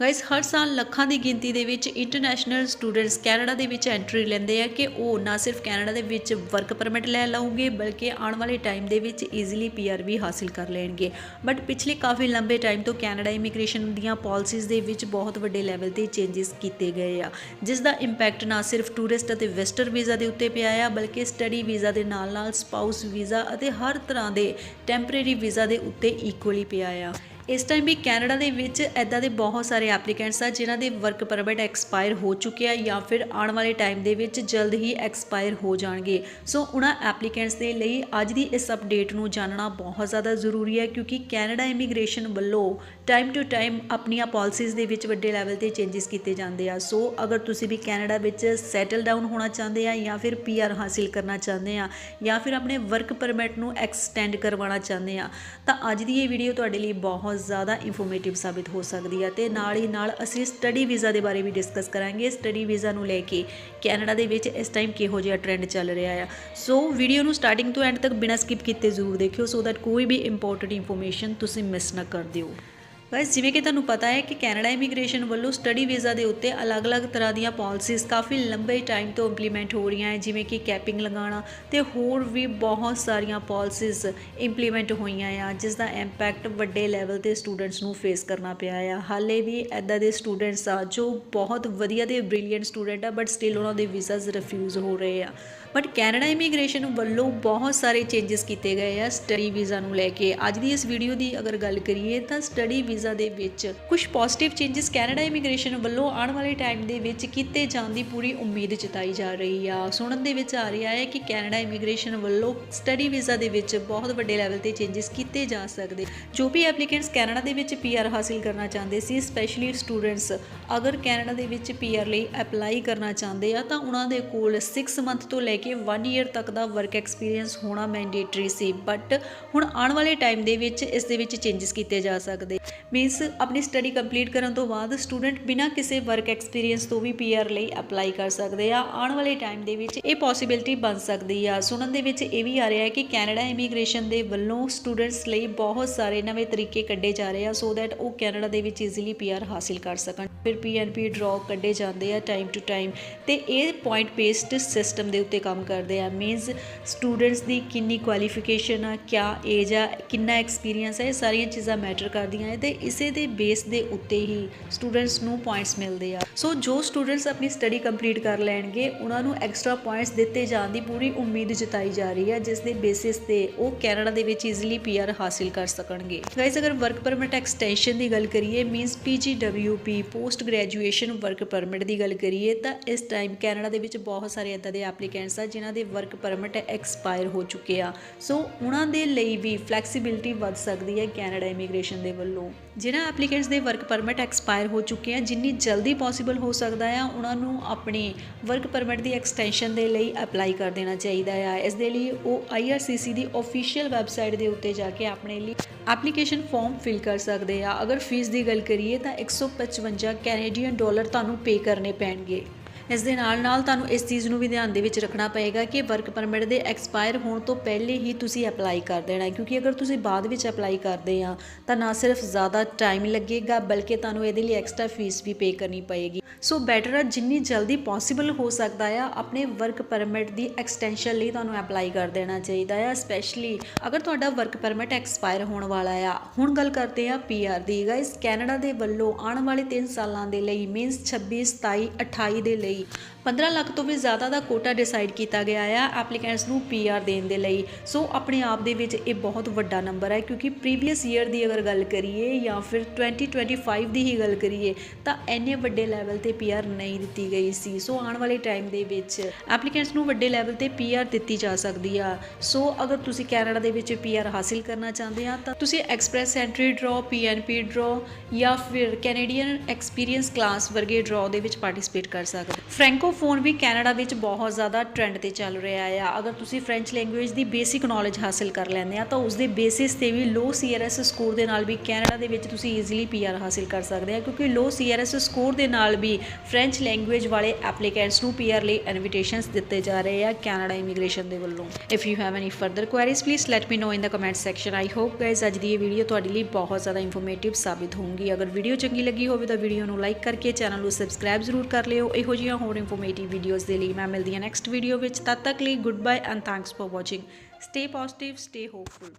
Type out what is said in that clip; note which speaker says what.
Speaker 1: Guys, ਹਰ ਸਾਲ ਲੱਖਾਂ ਦੀ ਗਿਣਤੀ ਦੇ ਵਿੱਚ ਇੰਟਰਨੈਸ਼ਨਲ ਸਟੂਡੈਂਟਸ ਕੈਨੇਡਾ ਦੇ ਵਿੱਚ ਐਂਟਰੀ ਲੈਂਦੇ ਆ ਕਿ ਉਹ ਨਾ ਸਿਰਫ ਕੈਨੇਡਾ ਦੇ ਵਿੱਚ ਵਰਕ ਪਰਮਿਟ ਲੈ ਲਓਗੇ ਬਲਕਿ ਆਉਣ ਵਾਲੇ ਟਾਈਮ ਦੇ ਵਿੱਚ ਈਜ਼ੀਲੀ ਪੀਆਰ ਵੀ ਹਾਸਿਲ ਕਰ ਲੈਣਗੇ। ਬਟ ਪਿਛਲੇ ਕਾਫੀ ਲੰਬੇ ਟਾਈਮ ਤੋਂ ਕੈਨੇਡਾ ਇਮੀਗ੍ਰੇਸ਼ਨ ਦੀਆਂ ਪਾਲਿਸੀਜ਼ ਦੇ ਵਿੱਚ ਬਹੁਤ ਵੱਡੇ ਲੈਵਲ ਤੇ ਚੇਂਜਸ ਕੀਤੇ ਗਏ ਆ, ਜਿਸ ਦਾ ਇੰਪੈਕਟ ਨਾ ਸਿਰਫ ਟੂਰਿਸਟ ਅਤੇ ਵਿਜ਼ਟਰ ਵੀਜ਼ਾ ਦੇ ਉੱਤੇ ਪਿਆ ਆ, ਬਲਕਿ ਸਟੱਡੀ ਵੀਜ਼ਾ ਦੇ ਨਾਲ-ਨਾਲ ਸਪਾਊਸ ਵੀਜ਼ਾ ਅਤੇ ਹਰ ਤਰ੍ਹਾਂ ਦੇ ਟੈਂਪਰੇਰੀ ਵੀਜ਼ਾ ਦੇ ਉੱਤੇ ਇਕੁਅਲੀ ਪਿਆ ਆ। ਇਸ ਟਾਈਮ ਵੀ ਕੈਨੇਡਾ ਦੇ ਵਿੱਚ ਐਦਾਂ ਦੇ ਬਹੁਤ ਸਾਰੇ ਐਪਲੀਕੈਂਟਸ ਆ, ਜਿਨ੍ਹਾਂ ਦੇ ਵਰਕ ਪਰਮਿਟ ਐਕਸਪਾਇਰ ਹੋ ਚੁੱਕੇ ਆ ਜਾਂ ਫਿਰ ਆਉਣ ਵਾਲੇ ਟਾਈਮ ਦੇ ਵਿੱਚ ਜਲਦ ਹੀ ਐਕਸਪਾਇਰ ਹੋ ਜਾਣਗੇ। ਸੋ ਉਹਨਾਂ ਐਪਲੀਕੈਂਟਸ ਦੇ ਲਈ ਅੱਜ ਦੀ ਇਸ ਅਪਡੇਟ ਨੂੰ ਜਾਣਨਾ ਬਹੁਤ ਜ਼ਿਆਦਾ ਜ਼ਰੂਰੀ ਹੈ ਕਿਉਂਕਿ ਕੈਨੇਡਾ ਇਮੀਗ੍ਰੇਸ਼ਨ ਵੱਲੋਂ ਟਾਈਮ ਟੂ ਟਾਈਮ ਆਪਣੀਆਂ ਪਾਲਿਸੀਜ਼ ਦੇ ਵਿੱਚ ਵੱਡੇ ਲੈਵਲ ਤੇ ਚੇਂਜਸ ਕੀਤੇ ਜਾਂਦੇ ਆ। ਸੋ ਅਗਰ ਤੁਸੀਂ ਵੀ ਕੈਨੇਡਾ ਵਿੱਚ ਸੈਟਲ ਡਾਊਨ ਹੋਣਾ ਚਾਹੁੰਦੇ ਆ ਜਾਂ ਫਿਰ ਪੀਆਰ ਹਾਸਿਲ ਕਰਨਾ ਚਾਹੁੰਦੇ ਆ ਜਾਂ ਫਿਰ ਆਪਣੇ ਵਰਕ ਪਰਮਿਟ ਨੂੰ ਐਕਸਟੈਂਡ ਕਰਵਾਉਣਾ ਚਾਹੁੰਦੇ ਆ, ਤਾਂ ਅੱਜ ਦੀ ਇਹ ਵੀਡੀਓ ਤੁਹਾਡੇ ਲਈ ਬਹੁਤ ਜ਼ਿਆਦਾ ਇਨਫੋਰਮੇਟਿਵ ਸਾਬਿਤ ਹੋ ਸਕਦੀ ਹੈ ਤੇ ਨਾਲ ਹੀ ਨਾਲ ਅਸੀਂ ਸਟੱਡੀ ਵੀਜ਼ਾ ਦੇ ਬਾਰੇ ਵੀ ਡਿਸਕਸ ਕਰਾਂਗੇ। ਸਟੱਡੀ ਵੀਜ਼ਾ ਨੂੰ ਲੈ ਕੇ ਕੈਨੇਡਾ ਦੇ ਵਿੱਚ ਇਸ ਟਾਈਮ ਕਿਹੋ ਜਿਹਾ ਟ੍ਰੈਂਡ ਚੱਲ ਰਿਹਾ ਆ। ਸੋ ਵੀਡੀਓ ਨੂੰ ਸਟਾਰਟਿੰਗ ਤੋਂ ਐਂਡ ਤੱਕ ਬਿਨਾਂ ਸਕਿਪ ਕੀਤੇ ਜ਼ਰੂਰ ਦੇਖਿਓ ਸੋ ਦੈਟ ਕੋਈ ਵੀ ਇੰਪੋਰਟੈਂਟ ਇਨਫੋਰਮੇਸ਼ਨ ਤੁਸੀਂ ਮਿਸ ਨਾ ਕਰ ਦਿਓ। ਗਾਇਸ, ਜਿਵੇਂ ਕਿ ਤੁਹਾਨੂੰ ਪਤਾ ਹੈ ਕਿ ਕੈਨੇਡਾ ਇਮੀਗ੍ਰੇਸ਼ਨ ਵੱਲੋਂ ਸਟੱਡੀ ਵੀਜ਼ਾ ਦੇ ਉੱਤੇ ਅਲੱਗ-ਅਲੱਗ ਤਰ੍ਹਾਂ ਦੀਆਂ ਪਾਲਿਸੀਜ਼ ਕਾਫੀ ਲੰਬੇ ਟਾਈਮ ਤੋਂ ਇੰਪਲੀਮੈਂਟ ਹੋ ਰਹੀਆਂ ਹੈ, ਜਿਵੇਂ ਕਿ ਕੈਪਿੰਗ ਲਗਾਉਣਾ ਤੇ ਹੋਰ ਵੀ ਬਹੁਤ ਸਾਰੀਆਂ ਪਾਲਿਸੀਜ਼ ਇੰਪਲੀਮੈਂਟ ਹੋਈਆਂ ਆ, ਜਿਸ ਦਾ ਇੰਪੈਕਟ ਵੱਡੇ ਲੈਵਲ ਤੇ ਸਟੂਡੈਂਟਸ ਨੂੰ ਫੇਸ ਕਰਨਾ ਪਿਆ ਆ। ਹਾਲੇ ਵੀ ਐਦਾਂ ਦੇ ਸਟੂਡੈਂਟਸ ਆ ਜੋ ਬਹੁਤ ਵਧੀਆ ਤੇ ਬ੍ਰਿਲੀਅੰਟ ਸਟੂਡੈਂਟ ਆ ਬਟ ਸਟਿਲ ਉਹਨਾਂ ਦੇ ਵੀਜ਼ਾਸ ਰਿਫਿਊਜ਼ ਹੋ ਰਹੇ ਆ। ਬਟ ਕੈਨੇਡਾ ਇਮੀਗ੍ਰੇਸ਼ਨ ਵੱਲੋਂ ਬਹੁਤ ਸਾਰੇ ਚੇਂਜਸ ਕੀਤੇ ਗਏ ਆ ਸਟੱਡੀ ਵੀਜ਼ਾ ਨੂੰ ਲੈ ਕੇ। ਅੱਜ ਦੀ ਇਸ ਵੀਡੀਓ ਦੀ ਅਗਰ ਗੱਲ ਕਰੀਏ ਤਾਂ ਸਟੱਡੀ ਵੀਜ਼ਾ ਦੇ ਵਿੱਚ ਕੁਝ ਪੋਜ਼ਿਟਿਵ ਚੇਂਜਸ ਕੈਨੇਡਾ ਇਮੀਗ੍ਰੇਸ਼ਨ ਵੱਲੋਂ ਆਉਣ ਵਾਲੇ ਟਾਈਮ ਦੇ ਵਿੱਚ ਕੀਤੇ ਜਾਣ ਦੀ ਪੂਰੀ ਉਮੀਦ ਜਤਾਈ ਜਾ ਰਹੀ ਆ। ਸੁਣਨ ਦੇ ਵਿੱਚ ਆ ਰਿਹਾ ਹੈ ਕਿ ਕੈਨੇਡਾ ਇਮੀਗ੍ਰੇਸ਼ਨ ਵੱਲੋਂ ਸਟੱਡੀ ਵੀਜ਼ਾ ਦੇ ਵਿੱਚ ਬਹੁਤ ਵੱਡੇ ਲੈਵਲ ਤੇ ਚੇਂਜਸ ਕੀਤੇ ਜਾ ਸਕਦੇ। ਜੋ ਵੀ ਐਪਲੀਕੈਂਟਸ ਕੈਨੇਡਾ ਦੇ ਵਿੱਚ ਪੀਆਰ ਹਾਸਿਲ ਕਰਨਾ ਚਾਹੁੰਦੇ ਸੀ ਸਪੈਸ਼ਲੀ ਸਟੂਡੈਂਟਸ ਅਗਰ ਕੈਨੇਡਾ ਦੇ ਵਿੱਚ ਪੀਆਰ ਲਈ ਅਪਲਾਈ ਕਰਨਾ ਚਾਹੁੰਦੇ ਆ, ਤਾਂ ਉਹਨਾਂ ਦੇ ਕੋਲ 6 ਮੰਥ ਤੋਂ ਲੈ ਕਿ 1 ਈਅਰ ਤੱਕ ਦਾ ਵਰਕ ਐਕਸਪੀਰੀਅੰਸ ਹੋਣਾ ਮੈਂਡੇਟਰੀ ਸੀ ਬਟ ਹੁਣ ਆਉਣ ਵਾਲੇ ਟਾਈਮ ਦੇ ਵਿੱਚ ਇਸ ਦੇ ਵਿੱਚ ਚੇਂਜਸ ਕੀਤੇ ਜਾ ਸਕਦੇ। ਮੀਨਸ ਆਪਣੀ ਸਟੱਡੀ ਕੰਪਲੀਟ ਕਰਨ ਤੋਂ ਬਾਅਦ ਸਟੂਡੈਂਟ ਬਿਨਾਂ ਕਿਸੇ ਵਰਕ ਐਕਸਪੀਰੀਅੰਸ ਤੋਂ ਵੀ ਪੀਆਰ ਲਈ ਅਪਲਾਈ ਕਰ ਸਕਦੇ ਆ। ਆਉਣ ਵਾਲੇ ਟਾਈਮ ਦੇ ਵਿੱਚ ਇਹ ਪੋਸਿਬਿਲਿਟੀ ਬਣ ਸਕਦੀ ਆ। ਸੁਣਨ ਦੇ ਵਿੱਚ ਇਹ ਵੀ ਆ ਰਿਹਾ ਹੈ ਕਿ ਕੈਨੇਡਾ ਇਮੀਗ੍ਰੇਸ਼ਨ ਦੇ ਵੱਲੋਂ ਸਟੂਡੈਂਟਸ ਲਈ ਬਹੁਤ ਸਾਰੇ ਨਵੇਂ ਤਰੀਕੇ ਕੱਢੇ ਜਾ ਰਹੇ ਆ ਸੋ ਦੈਟ ਉਹ ਕੈਨੇਡਾ ਦੇ ਵਿੱਚ ਈਜ਼ੀਲੀ ਪੀਆਰ ਹਾਸਿਲ ਕਰ ਸਕਣ। ਫਿਰ ਪੀਐਨਪੀ ਡਰਾਅ ਕੱਢੇ ਜਾਂਦੇ ਆ ਟਾਈਮ ਟੂ ਟਾਈਮ ਤੇ ਇਹ ਪੁਆਇੰਟ ਬੇਸਡ ਸਿਸਟਮ ਦੇ ਉੱਤੇ ਕੰਮ ਕਰਦੇ ਆ। ਮੀਨਸ ਸਟੂਡੈਂਟਸ ਦੀ ਕਿੰਨੀ ਕੁਆਲੀਫਿਕੇਸ਼ਨ ਆ, ਕਿਆ ਏਜ ਆ, ਕਿੰਨਾ ਐਕਸਪੀਰੀਅੰਸ ਹੈ ਇਹ ਸਾਰੀਆਂ ਚੀਜ਼ਾਂ ਮੈਟਰ ਕਰਦੀਆਂ ਹੈ ਤੇ ਇਸੇ ਦੇ ਬੇਸ ਦੇ ਉੱਤੇ ਹੀ ਸਟੂਡੈਂਟਸ ਨੂੰ ਪੁਆਇੰਟਸ ਮਿਲਦੇ ਆ। ਸੋ ਜੋ ਸਟੂਡੈਂਟਸ ਆਪਣੀ ਸਟੱਡੀ ਕੰਪਲੀਟ ਕਰ ਲੈਣਗੇ, ਉਹਨਾਂ ਨੂੰ ਐਕਸਟਰਾ ਪੁਆਇੰਟਸ ਦਿੱਤੇ ਜਾਣ ਦੀ ਪੂਰੀ ਉਮੀਦ ਜਤਾਈ ਜਾ ਰਹੀ ਹੈ ਜਿਸ ਦੇ ਬੇਸਿਸ ਤੇ ਉਹ ਕੈਨੇਡਾ ਦੇ ਵਿੱਚ ਈਜ਼ੀਲੀ ਪੀਆਰ ਹਾਸਿਲ ਕਰ ਸਕਣਗੇ। ਗਾਇਸ ਅਗਰ ਵਰਕ ਪਰਮਿਟ ਐਕਸਟੈਂਸ਼ਨ ਦੀ ਗੱਲ ਕਰੀਏ means PGWP post post graduation work permit ਦੀ ਗੱਲ ਕਰੀਏ ਤਾਂ ਇਸ ਟਾਈਮ ਕੈਨੇਡਾ ਦੇ ਵਿੱਚ ਬਹੁਤ ਸਾਰੇ ਇਦਾਂ ਦੇ ਐਪਲੀਕੈਂਟਸ ਆ ਜਿਨ੍ਹਾਂ ਦੇ ਵਰਕ ਪਰਮਿਟ ਐਕਸਪਾਇਰ ਹੋ ਚੁੱਕੇ ਆ। ਸੋ ਉਹਨਾਂ ਦੇ ਲਈ ਵੀ ਫਲੈਕਸੀਬਿਲਿਟੀ ਵੱਧ ਸਕਦੀ ਹੈ ਕੈਨੇਡਾ ਇਮੀਗ੍ਰੇਸ਼ਨ ਦੇ ਵੱਲੋਂ। ਜਿਨ੍ਹਾਂ ਐਪਲੀਕੈਂਟਸ ਦੇ ਵਰਕ ਪਰਮਿਟ ਐਕਸਪਾਇਰ ਹੋ ਚੁੱਕੇ ਆ, ਜਿੰਨੀ ਜਲਦੀ ਪੋਸੀਬਲ ਹੋ ਸਕਦਾ ਆ, ਉਹਨਾਂ ਨੂੰ ਆਪਣੀ ਵਰਕ ਪਰਮਿਟ ਦੀ ਐਕਸਟੈਂਸ਼ਨ ਦੇ ਲਈ ਅਪਲਾਈ ਕਰ ਦੇਣਾ ਚਾਹੀਦਾ ਆ। ਇਸ ਦੇ ਲਈ ਉਹ IRCC ਦੀ ਅਫੀਸ਼ੀਅਲ ਵੈਬਸਾਈਟ ਦੇ ਉੱਤੇ ਜਾ ਕੇ ਆਪਣੇ ਲਈ ਐਪਲੀਕੇਸ਼ਨ ਫਾਰਮ ਫਿਲ ਕਰ ਸਕਦੇ ਆ। ਅਗਰ ਫੀਸ ਦੀ ਗੱਲ ਕਰੀਏ ਤਾਂ 155 ਕੈਨੇਡੀਅਨ ਡਾਲਰ ਤੁਹਾਨੂੰ ਪੇ ਕਰਨੇ ਪੈਣਗੇ। ਇਸ ਦੇ ਨਾਲ ਨਾਲ ਤੁਹਾਨੂੰ ਇਸ ਚੀਜ਼ ਨੂੰ ਵੀ ਧਿਆਨ ਦੇ ਵਿੱਚ ਰੱਖਣਾ ਪਏਗਾ ਕਿ ਵਰਕ ਪਰਮਿਟ ਦੇ ਐਕਸਪਾਇਰ ਹੋਣ ਤੋਂ ਪਹਿਲੇ ਹੀ ਤੁਸੀਂ ਅਪਲਾਈ ਕਰ ਦੇਣਾ ਕਿਉਂਕਿ ਅਗਰ ਤੁਸੀਂ ਬਾਅਦ ਵਿੱਚ ਅਪਲਾਈ ਕਰਦੇ ਆ ਤਾਂ ਨਾ ਸਿਰਫ ਜ਼ਿਆਦਾ ਟਾਈਮ ਲੱਗੇਗਾ, ਬਲਕਿ ਤੁਹਾਨੂੰ ਇਹਦੇ ਲਈ ਐਕਸਟਰਾ ਫੀਸ ਵੀ ਪੇ ਕਰਨੀ ਪਏਗੀ। ਸੋ ਬੈਟਰ ਆ ਜਿੰਨੀ ਜਲਦੀ ਪੋਸੀਬਲ ਹੋ ਸਕਦਾ ਆ, ਆਪਣੇ ਵਰਕ ਪਰਮਿਟ ਦੀ ਐਕਸਟੈਂਸ਼ਨ ਲਈ ਤੁਹਾਨੂੰ ਅਪਲਾਈ ਕਰ ਦੇਣਾ ਚਾਹੀਦਾ ਆ ਸਪੈਸ਼ਲੀ ਅਗਰ ਤੁਹਾਡਾ ਵਰਕ ਪਰਮਿਟ ਐਕਸਪਾਇਰ ਹੋਣ ਵਾਲਾ ਆ। ਹੁਣ ਗੱਲ ਕਰਦੇ ਆ ਪੀਆਰ ਦੀ। ਗਾਇਸ ਕੈਨੇਡਾ ਦੇ ਵੱਲੋਂ ਆਉਣ ਵਾਲੇ 3 ਸਾਲਾਂ ਦੇ ਲਈ ਮੀਨਸ 26 27 28 ਦੇ ਲਈ 15 ਲੱਖ ਤੋਂ ਵੀ ਜ਼ਿਆਦਾ ਦਾ ਕੋਟਾ ਡਿਸਾਈਡ ਕੀਤਾ ਗਿਆ ਆ ਐਪਲੀਕੈਂਟਸ ਨੂੰ ਪੀਆਰ ਦੇਣ ਦੇ ਲਈ। ਸੋ ਆਪਣੇ ਆਪ ਦੇ ਵਿੱਚ ਇਹ ਬਹੁਤ ਵੱਡਾ ਨੰਬਰ ਹੈ ਕਿਉਂਕਿ ਪ੍ਰੀਵੀਅਸ ਈਅਰ ਦੀ ਅਗਰ ਗੱਲ ਕਰੀਏ ਜਾਂ ਫਿਰ 2025 ਦੀ ਹੀ ਗੱਲ ਕਰੀਏ ਤਾਂ ਇੰਨੇ ਵੱਡੇ ਲੈਵਲ ਤੇ ਪੀਆਰ ਨਹੀਂ ਦਿੱਤੀ ਗਈ ਸੀ। ਸੋ ਆਉਣ ਵਾਲੇ ਟਾਈਮ ਦੇ ਵਿੱਚ ਐਪਲੀਕੈਂਟਸ ਨੂੰ ਵੱਡੇ ਲੈਵਲ ਤੇ ਪੀਆਰ ਦਿੱਤੀ ਜਾ ਸਕਦੀ ਆ। ਸੋ ਅਗਰ ਤੁਸੀਂ ਕੈਨੇਡਾ ਦੇ ਵਿੱਚ ਪੀਆਰ ਹਾਸਿਲ ਕਰਨਾ ਚਾਹੁੰਦੇ ਆ ਤਾਂ ਤੁਸੀਂ express entry draw PNP draw ਜਾਂ ਫਿਰ ਕੈਨੇਡੀਅਨ ਐਕਸਪੀਰੀਅੰਸ ਕਲਾਸ ਵਰਗੇ ਡਰਾਅ ਦੇ ਵਿੱਚ ਪਾਰਟਿਸਿਪੇਟ ਕਰ ਸਕਦੇ ਫ੍ਰੈਂਕੋਫੋਨ ਵੀ ਕੈਨੇਡਾ ਵਿੱਚ ਬਹੁਤ ਜ਼ਿਆਦਾ ਟ੍ਰੈਂਡ ਤੇ ਚੱਲ ਰਿਹਾ ਆ। ਅਗਰ ਤੁਸੀਂ ਫ੍ਰੈਂਚ ਲੈਂਗੁਏਜ ਦੀ ਬੇਸਿਕ ਨੌਲੇਜ ਹਾਸਲ ਕਰ ਲੈਂਦੇ ਆ, ਤਾਂ ਉਸ ਦੇ ਬੇਸਿਸ ਤੇ ਵੀ ਲੋ ਸੀਆਰਐਸ ਸਕੋਰ ਦੇ ਨਾਲ ਵੀ ਕੈਨੇਡਾ ਦੇ ਵਿੱਚ ਤੁਸੀਂ ਈਜ਼ੀਲੀ ਪੀਆਰ ਹਾਸਲ ਕਰ ਸਕਦੇ ਆ, ਕਿਉਂਕਿ ਲੋ ਸੀਆਰਐਸ ਸਕੋਰ ਦੇ ਨਾਲ ਵੀ ਫ੍ਰੈਂਚ ਲੈਂਗੁਏਜ ਵਾਲੇ ਐਪਲੀਕੈਂਟਸ ਨੂੰ ਪੀਆਰ ਲਈ ਇਨਵੀਟੇਸ਼ਨਸ ਦਿੱਤੇ ਜਾ ਰਹੇ ਆ ਕੈਨੇਡਾ ਇਮੀਗ੍ਰੇਸ਼ਨ ਦੇ ਵੱਲੋਂ। If you have any further queries please let me know in the comment section I hope guys ਅੱਜ ਦੀ ਇਹ ਵੀਡੀਓ ਤੁਹਾਡੇ ਲਈ ਬਹੁਤ ਜ਼ਿਆਦਾ ਇਨਫੋਰਮੇਟਿਵ ਸਾਬਿਤ ਹੋਊਗੀ। ਅਗਰ ਵੀਡੀਓ ਚੰਗੀ ਲੱਗੀ ਹੋਵੇ ਤਾਂ ਵੀਡੀਓ ਨੂੰ ਲਾਈਕ ਕਰਕੇ ਚੈਨਲ ਨੂੰ ਸਬਸਕ੍ਰਾਈਬ ਜ਼ਰੂਰ ਕਰ ਲਿਓ। ਇਹੋ ਜਿਹੀਆਂ ਹੋਰ ਇਨਫੋਰਮੇਟਿਵ ਵੀਡੀਓਜ਼ ਦੇ ਲਈ ਮੈਂ ਮਿਲਦੀ ਹਾਂ ਨੈਕਸਟ ਵੀਡੀਓ ਵਿੱਚ। ਤਦ ਤੱਕ ਲਈ good bye and thanks for watching stay positive stay hopeful